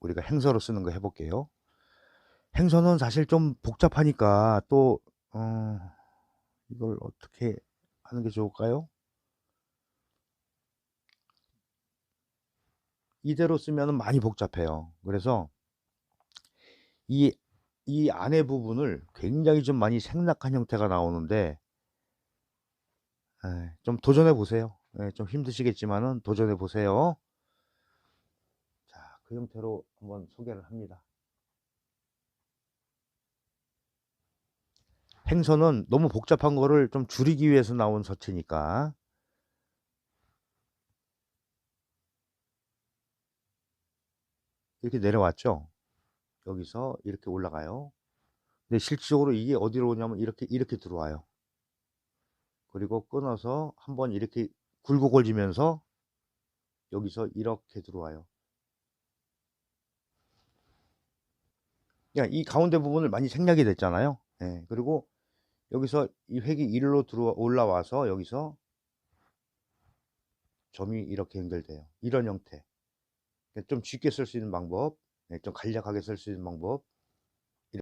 우리가 행서로 쓰는 거 해볼게요. 행서는 사실 좀 복잡하니까 또 어, 이걸 어떻게 하는 게 좋을까요? 이대로 쓰면 많이 복잡해요. 그래서 이, 이 안에 부분을 굉장히 좀 많이 생략한 형태가 나오는데 에, 좀 도전해 보세요. 예, 좀 힘드시겠지만은 도전해 보세요. 자, 그 형태로 한번 소개를 합니다. 행선은 너무 복잡한 거를 좀 줄이기 위해서 나온 서체니까 이렇게 내려왔죠. 여기서 이렇게 올라가요. 근데 실질적으로 이게 어디로 오냐면 이렇게 이렇게 들어와요. 그리고 끊어서 한번 이렇게 굴고 걸지면서 여기서 이렇게 들어와요. 그러니까 이 가운데 부분을 많이 생략이 됐잖아요. 예, 그리고 여기서 이 획이 일로 들어 올라와서 여기서 점이 이렇게 연결돼요. 이런 형태. 그러니까 좀 쉽게 쓸 수 있는 방법, 예, 좀 간략하게 쓸 수 있는 방법.